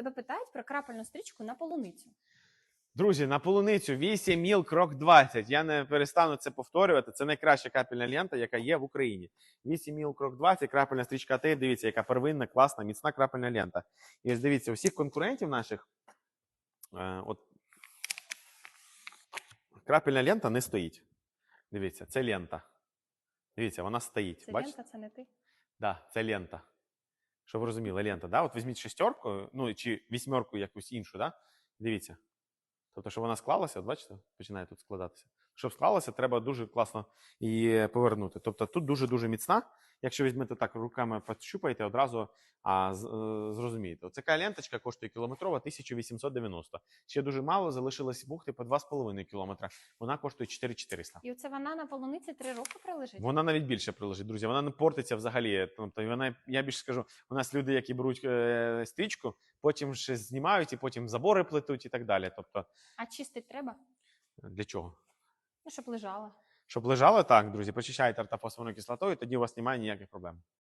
Тебе питають про крапельну стрічку на полуницю. Друзі, на полуницю 8 міл крок 20. Я не перестану це повторювати. Це найкраща капельна лента, яка є в Україні. 8 міл крок 20, крапельна стрічка АТ. Дивіться, яка первинна, класна, міцна крапельна лента. І ось дивіться, у всіх конкурентів наших. Е, от, крапельна лента не стоїть. Дивіться, це лента. Дивіться, вона стоїть. Це Бачите? лента, це не ти. Да, це лента. Щоб ви розуміли, лента. Да? От візьміть шестерку, ну чи вісьмерку якусь іншу, да? дивіться. Тобто, щоб вона склалася, от бачите, починає тут складатися. Щоб склалася, треба дуже класно її повернути. Тобто тут дуже-дуже міцна. Якщо візьмете так руками пощупаєте, одразу а, з- е, зрозумієте. Оце ленточка коштує кілометрова 1890. Ще дуже мало залишилось бухти по 2,5 кілометра. Вона коштує 4400. І оце вона на полуниці три роки пролежить. Вона навіть більше прилежить, друзі. Вона не портиться взагалі. Тобто вона, я більше скажу, у нас люди, які беруть е, стрічку, потім ще знімають і потім забори плетуть і так далі. Тобто, А чистить треба? для чого? Ну, щоб лежала. Щоб лежало так, друзі, почищайте артофосфорною кислотою, тоді у вас немає ніяких проблем.